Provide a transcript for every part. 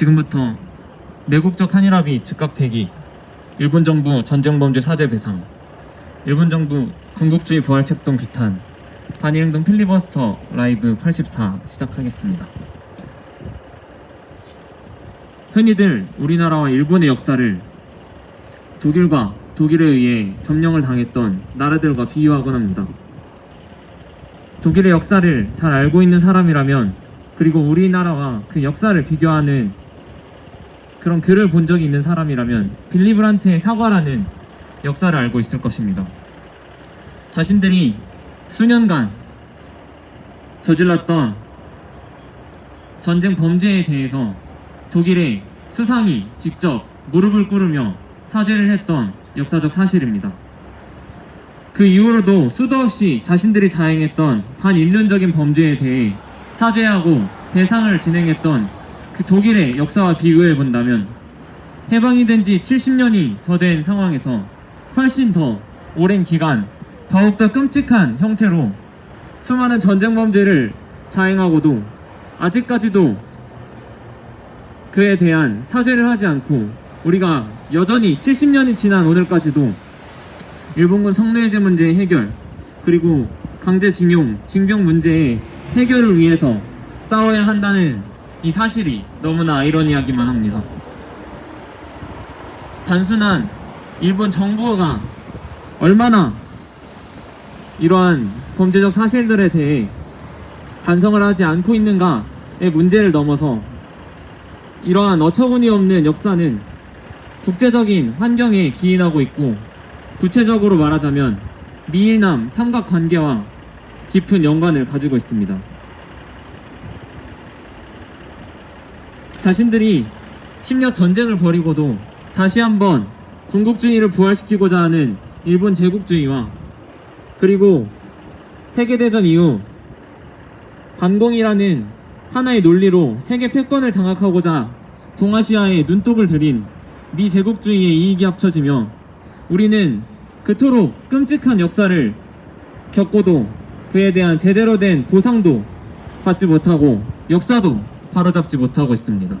지금부터 매국적 한일합의 즉각 폐기, 일본 정부 전쟁범죄 사죄 배상, 일본 정부 군국주의 부활 책 동 규탄, 반일행동 필리버스터 라이브 84 시작하겠습니다. 흔히들 우리나라와 일본의 역사를 독일과 독일에 의해 점령을 당했던 나라들과 비유하곤 합니다. 독일의 역사를 잘 알고 있는 사람이라면 그리고 우리나라와 그 역사를 비교하는 그런 글을 본 적이 있는 사람이라면 빌리 브란트의 사과라는 역사를 알고 있을 것입니다. 자신들이 수년간 저질렀던 전쟁 범죄에 대해서 독일의 수상이 직접 무릎을 꿇으며 사죄를 했던 역사적 사실입니다. 그 이후로도 수도 없이 자신들이 자행했던 반인륜적인 범죄에 대해 사죄하고 배상을 진행했던 그 독일의 역사와 비교해 본다면 해방이 된 지 70년이 더 된 상황에서 훨씬 더 오랜 기간 더욱더 끔찍한 형태로 수많은 전쟁 범죄를 자행하고도 아직까지도 그에 대한 사죄를 하지 않고 우리가 여전히 70년이 지난 오늘까지도 일본군 성노예제 문제의 해결 그리고 강제징용, 징병 문제의 해결을 위해서 싸워야 한다는 이 사실이 너무나 아이러니하기만 합니다. 단순한 일본 정부가 얼마나 이러한 범죄적 사실들에 대해 반성을 하지 않고 있는가의 문제를 넘어서 이러한 어처구니 없는 역사는 국제적인 환경에 기인하고 있고 구체적으로 말하자면 미일남 삼각관계와 깊은 연관을 가지고 있습니다. 자신들이 심력 전쟁을 벌이고도 다시 한번 군국주의를 부활시키고자 하는 일본 제국주의와 그리고 세계대전 이후 반공이라는 하나의 논리로 세계 패권을 장악하고자 동아시아에 눈독을 들인 미 제국주의의 이익이 합쳐지며 우리는 그토록 끔찍한 역사를 겪고도 그에 대한 제대로 된 보상도 받지 못하고 역사도 바로잡지 못하고 있습니다.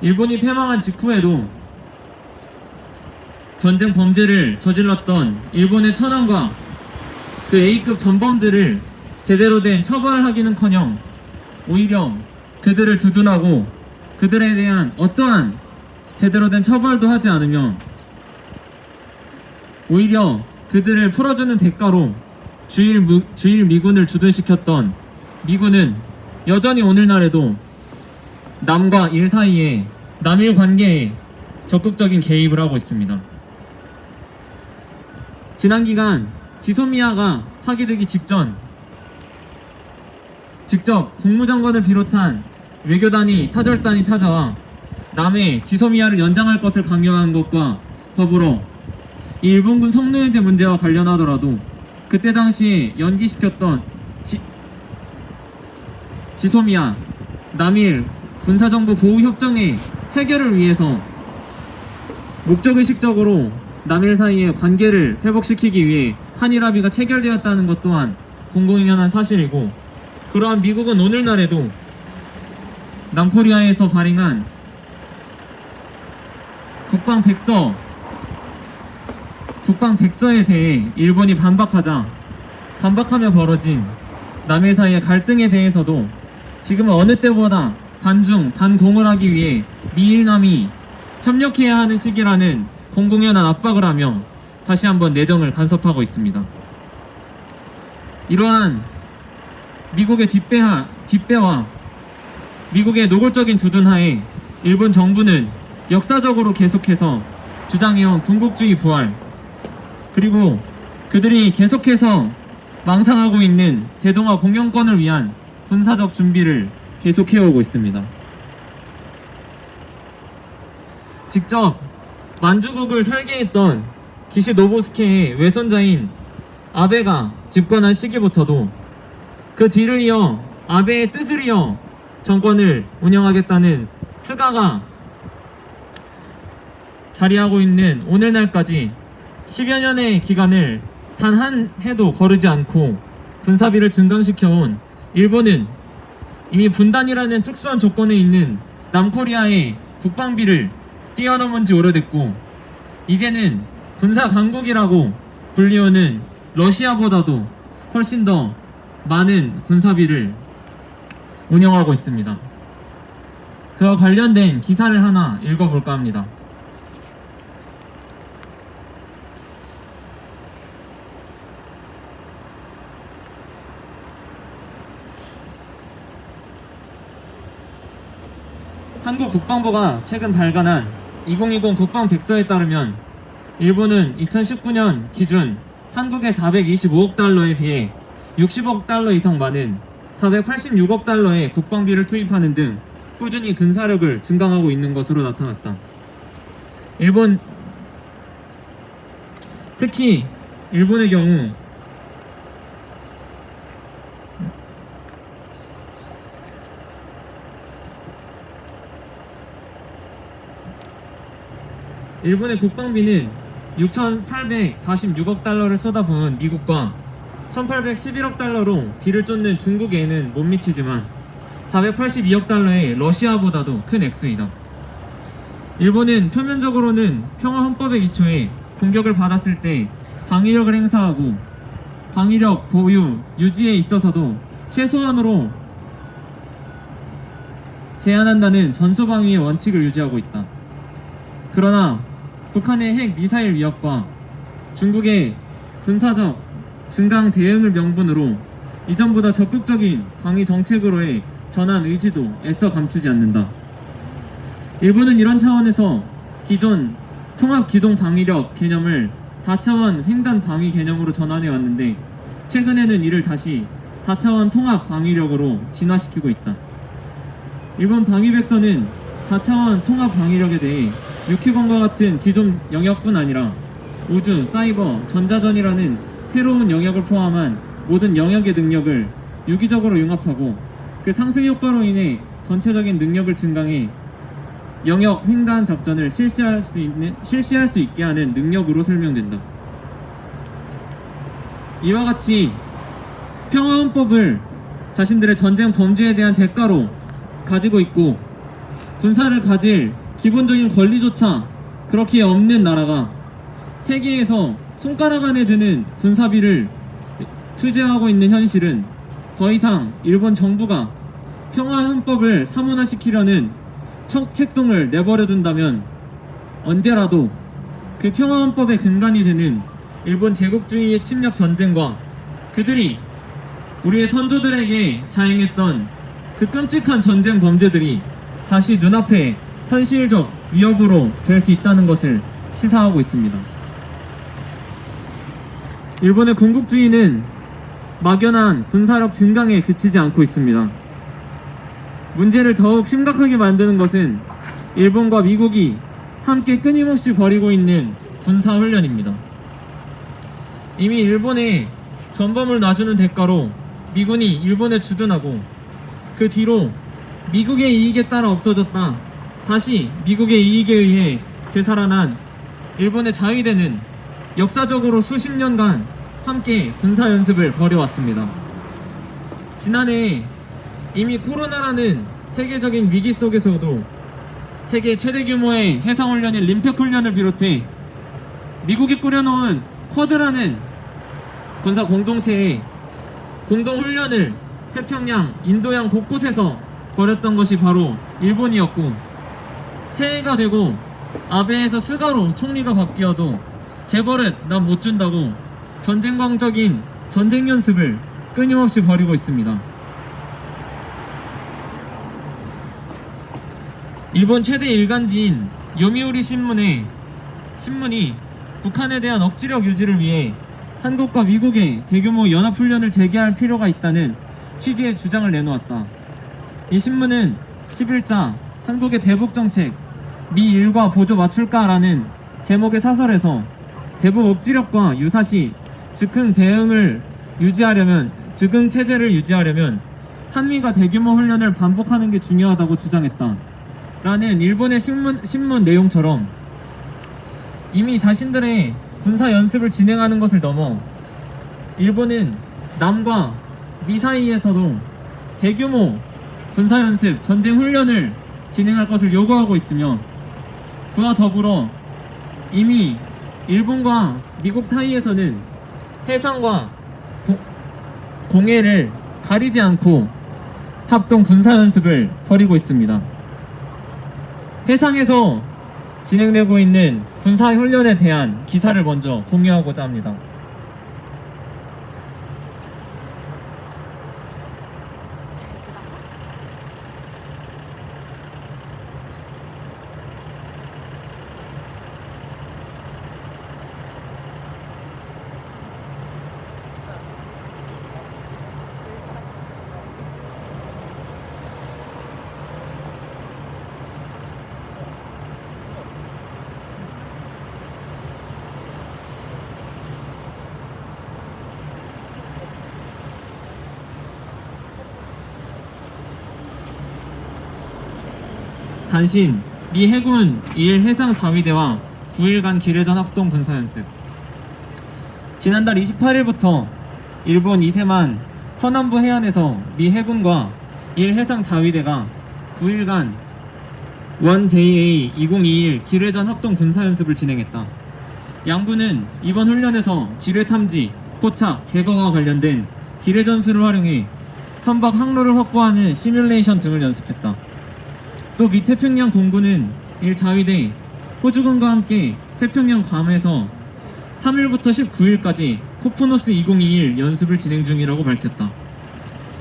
일본이 패망한 직후에도 전쟁 범죄를 저질렀던 일본의 천황과 그 A급 전범들을 제대로 된 처벌을 하기는커녕 오히려 그들을 두둔하고 그들에 대한 어떠한 제대로 된 처벌도 하지 않으며 오히려 그들을 풀어주는 대가로 주일, 무- 주일 미군을 주둔시켰던 미군은 여전히 오늘날에도 남과 일 사이에 남일 관계에 적극적인 개입을 하고 있습니다. 지난 기간 지소미아가 파기되기 직전 직접 국무장관을 비롯한 외교단이 사절단이 찾아와 남해 지소미아를 연장할 것을 강요한 것과 더불어 이 일본군 성노예제 문제와 관련하더라도 그때 당시에 연기시켰던 지, 지소미아 남일 군사정보 보호협정의 체결을 위해서 목적의식적으로 남일 사이의 관계를 회복시키기 위해 한일 합의가 체결되었다는 것 또한 공공연한 사실이고 그러한 미국은 오늘날에도 남코리아에서 발행한 국방 백서 국방 백서에 대해 일본이 반박하자 반박하며 벌어진 남일 사이의 갈등에 대해서도 지금은 어느 때보다 반중 반공을 하기 위해 미일남이 협력해야 하는 시기라는 공공연한 압박을 하며 다시 한번 내정을 간섭하고 있습니다. 이러한 미국의 뒷배하, 뒷배와 미국의 노골적인 두둔하에 일본 정부는 역사적으로 계속해서 주장해온 군국주의 부활 그리고 그들이 계속해서 망상하고 있는 대동아 공영권을 위한 군사적 준비를 계속해오고 있습니다. 직접 만주국을 설계했던 기시 노보스케의 외손자인 아베가 집권한 시기부터도 그 뒤를 이어 아베의 뜻을 이어 정권을 운영하겠다는 스가가 자리하고 있는 오늘날까지 10여 년의 기간을 단 한 해도 거르지 않고 군사비를 증강시켜온 일본은 이미 분단이라는 특수한 조건에 있는 남코리아의 국방비를 뛰어넘은 지 오래됐고 이제는 군사 강국이라고 불리우는 러시아보다도 훨씬 더 많은 군사비를 운영하고 있습니다. 그와 관련된 기사를 하나 읽어볼까 합니다. 한국 국방부가 최근 발간한 2020 국방 백서에 따르면 일본은 2019년 기준 한국의 425억 달러에 비해 60억 달러 이상 많은 486억 달러의 국방비를 투입하는 등 꾸준히 군사력을 증강하고 있는 것으로 나타났다. 일본 특히 일본의 경우 일본의 국방비는 6,846억 달러를 쏟아부은 미국과 1,811억 달러로 뒤를 쫓는 중국에는 못 미치지만 482억 달러의 러시아보다도 큰 액수이다. 일본은 표면적으로는 평화 헌법의 기초에 공격을 받았을 때 방위력을 행사하고 방위력 보유, 유지에 있어서도 최소한으로 제한한다는 전소방위의 원칙을 유지하고 있다. 그러나 북한의 핵 미사일 위협과 중국의 군사적 증강 대응을 명분으로 이전보다 적극적인 방위 정책으로의 전환 의지도 애써 감추지 않는다. 일본은 이런 차원에서 기존 통합 기동 방위력 개념을 다차원 횡단 방위 개념으로 전환해 왔는데 최근에는 이를 다시 다차원 통합 방위력으로 진화시키고 있다. 일본 방위백서는 다차원 통합 방위력에 대해 육해공과 같은 기존 영역뿐 아니라 우주, 사이버, 전자전이라는 새로운 영역을 포함한 모든 영역의 능력을 유기적으로 융합하고 그 상승 효과로 인해 전체적인 능력을 증강해 영역 횡단 작전을 실시할 수 있는 실시할 수 있게 하는 능력으로 설명된다. 이와 같이 평화헌법을 자신들의 전쟁 범죄에 대한 대가로 가지고 있고 군사를 가질 기본적인 권리조차 그렇게 없는 나라가 세계에서 손가락 안에 드는 군사비를 투자하고 있는 현실은 더 이상 일본 정부가 평화 헌법을 사문화시키려는 척 책동을 내버려 둔다면 언제라도 그 평화 헌법의 근간이 되는 일본 제국주의의 침략 전쟁과 그들이 우리의 선조들에게 자행했던 그 끔찍한 전쟁 범죄들이 다시 눈앞에 현실적 위협으로 될 수 있다는 것을 시사하고 있습니다. 일본의 군국주의는 막연한 군사력 증강에 그치지 않고 있습니다. 문제를 더욱 심각하게 만드는 것은 일본과 미국이 함께 끊임없이 벌이고 있는 군사훈련입니다. 이미 일본에 전범을 놔주는 대가로 미군이 일본에 주둔하고 그 뒤로 미국의 이익에 따라 없어졌다. 다시 미국의 이익에 의해 되살아난 일본의 자위대는 역사적으로 수십 년간 함께 군사 연습을 벌여왔습니다. 지난해 이미 코로나라는 세계적인 위기 속에서도 세계 최대 규모의 해상훈련인 림팩훈련을 비롯해 미국이 꾸려놓은 쿼드라는 군사 공동체의 공동훈련을 태평양, 인도양 곳곳에서 벌였던 것이 바로 일본이었고 새해가 되고 아베에서 스가로 총리가 바뀌어도 재벌은 난 못 준다고 전쟁광적인 전쟁 연습을 끊임없이 벌이고 있습니다. 일본 최대 일간지인 요미우리 신문의 신문이 북한에 대한 억지력 유지를 위해 한국과 미국의 대규모 연합훈련을 재개할 필요가 있다는 취지의 주장을 내놓았다. 이 신문은 11자 한국의 대북 정책 미 일과 보조 맞출까라는 제목의 사설에서 대북 억지력과 유사시 즉흥 대응을 유지하려면 즉흥 체제를 유지하려면 한미가 대규모 훈련을 반복하는 게 중요하다고 주장했다. 라는 일본의 신문, 신문 내용처럼 이미 자신들의 군사 연습을 진행하는 것을 넘어 일본은 남과 미 사이에서도 대규모 군사 연습, 전쟁 훈련을 진행할 것을 요구하고 있으며 그와 더불어 이미 일본과 미국 사이에서는 해상과 고- 공해를 가리지 않고 합동 군사 연습을 벌이고 있습니다. 해상에서 진행되고 있는 군사 훈련에 대한 기사를 먼저 공유하고자 합니다. 단신 미 해군 2일 해상 자위대와 9일간 기뢰전 합동 군사 연습 지난달 28일부터 일본 이세만 서남부 해안에서 미 해군과 1 해상 자위대가 9일간 1JA 2021 기뢰전 합동 군사 연습을 진행했다. 양부는 이번 훈련에서 지뢰 탐지, 포착, 제거와 관련된 기뢰 전술을 활용해 선박 항로를 확보하는 시뮬레이션 등을 연습했다. 또 미태평양 공군은 1자위대 호주군과 함께 태평양 괌에서 3일부터 19일까지 코프노스 2021 연습을 진행 중이라고 밝혔다.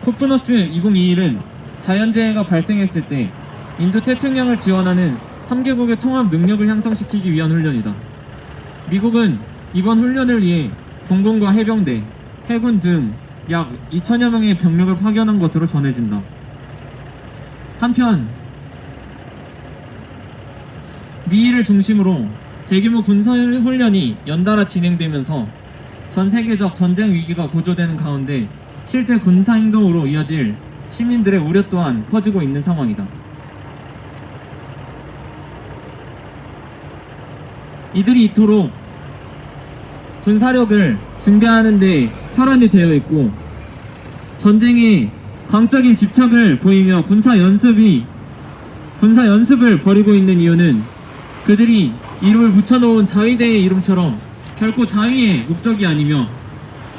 코프노스 2021은 자연재해가 발생했을 때 인도 태평양을 지원하는 3개국의 통합 능력을 향상시키기 위한 훈련이다. 미국은 이번 훈련을 위해 공군과 해병대, 해군 등 약 2천여 명의 병력을 파견한 것으로 전해진다. 한편 미일을 중심으로 대규모 군사 훈련이 연달아 진행되면서 전 세계적 전쟁 위기가 고조되는 가운데 실제 군사 행동으로 이어질 시민들의 우려 또한 커지고 있는 상황이다. 이들이 이토록 군사력을 증대하는 데 혈안이 되어 있고 전쟁에 광적인 집착을 보이며 군사 연습이 군사 연습을 벌이고 있는 이유는 그들이 이름을 붙여놓은 자위대의 이름처럼 결코 자위의 목적이 아니며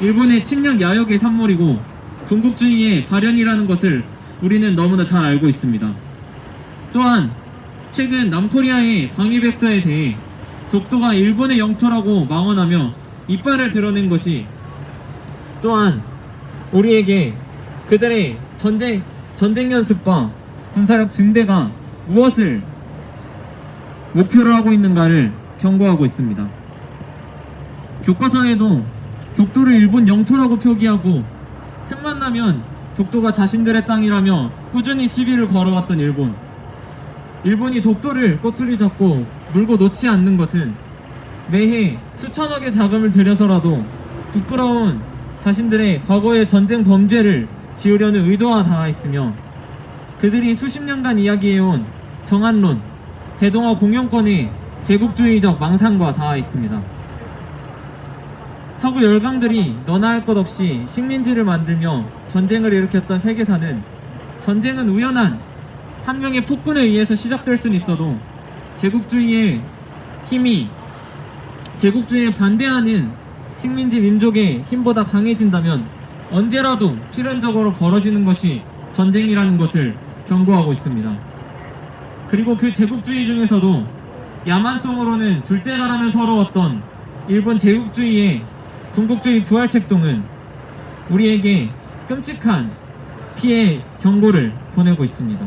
일본의 침략 야욕의 산물이고 군국주의의 발현이라는 것을 우리는 너무나 잘 알고 있습니다. 또한 최근 남코리아의 방위백서에 대해 독도가 일본의 영토라고 망언하며 이빨을 드러낸 것이 또한 우리에게 그들의 전쟁 전쟁 연습과 군사력 증대가 무엇을 목표로 하고 있는가를 경고하고 있습니다. 교과서에도 독도를 일본 영토라고 표기하고 틈만 나면 독도가 자신들의 땅이라며 꾸준히 시비를 걸어왔던 일본. 일본이 독도를 꼬투리 잡고 물고 놓지 않는 것은 매해 수천억의 자금을 들여서라도 부끄러운 자신들의 과거의 전쟁 범죄를 지으려는 의도와 닿아 있으며 그들이 수십 년간 이야기해온 정한론, 대동아 공영권의 제국주의적 망상과 닿아 있습니다. 서구 열강들이 너나 할 것 없이 식민지를 만들며 전쟁을 일으켰던 세계사는 전쟁은 우연한 한 명의 폭군에 의해서 시작될 수는 있어도 제국주의의 힘이 제국주의에 반대하는 식민지 민족의 힘보다 강해진다면 언제라도 필연적으로 벌어지는 것이 전쟁이라는 것을 경고하고 있습니다. 그리고 그 제국주의 중에서도 야만성으로는 둘째가라면 서러웠던 일본 제국주의의 군국주의 부활책동은 우리에게 끔찍한 피해 경고를 보내고 있습니다.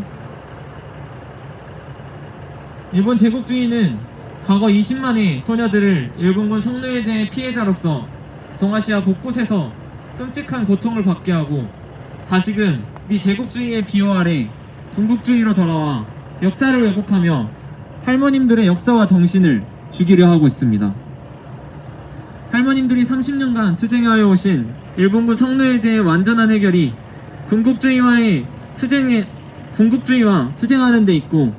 일본 제국주의는 과거 20만의 소녀들을 일본군 성노예제의 피해자로서 동아시아 곳곳에서 끔찍한 고통을 받게 하고 다시금 미 제국주의의 비호 아래 군국주의로 돌아와 역사를 왜곡하며 할머님들의 역사와 정신을 죽이려 하고 있습니다. 할머님들이 30년간 투쟁하여 오신 일본군 성노예제의 완전한 해결이 군국주의와의 투쟁에 군국주의와 투쟁하는 데 있고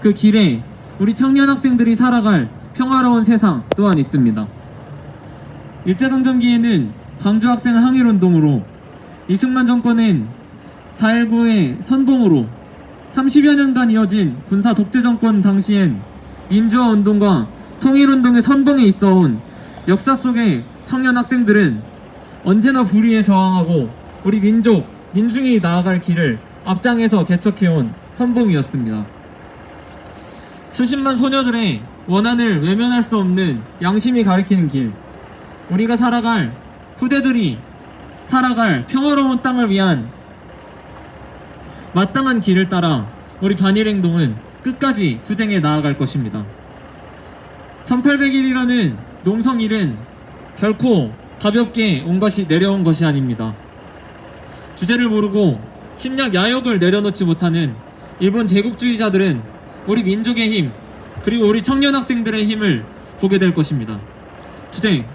그 길에 우리 청년 학생들이 살아갈 평화로운 세상 또한 있습니다. 일제강점기에는 광주 학생 항일 운동으로 이승만 정권은 4.19의 선봉으로 30여 년간 이어진 군사 독재 정권 당시엔 민주화 운동과 통일 운동의 선봉에 있어 온 역사 속의 청년 학생들은 언제나 불의에 저항하고 우리 민족, 민중이 나아갈 길을 앞장에서 개척해온 선봉이었습니다. 수십만 소녀들의 원한을 외면할 수 없는 양심이 가리키는 길. 우리가 살아갈 후대들이 살아갈 평화로운 땅을 위한 마땅한 길을 따라 우리 반일 행동은 끝까지 투쟁해 나아갈 것입니다. 1800일이라는 농성일은 결코 가볍게 온 것이 내려온 것이 아닙니다. 주제를 모르고 침략 야욕을 내려놓지 못하는 일본 제국주의자들은 우리 민족의 힘 그리고 우리 청년 학생들의 힘을 보게 될 것입니다. 투쟁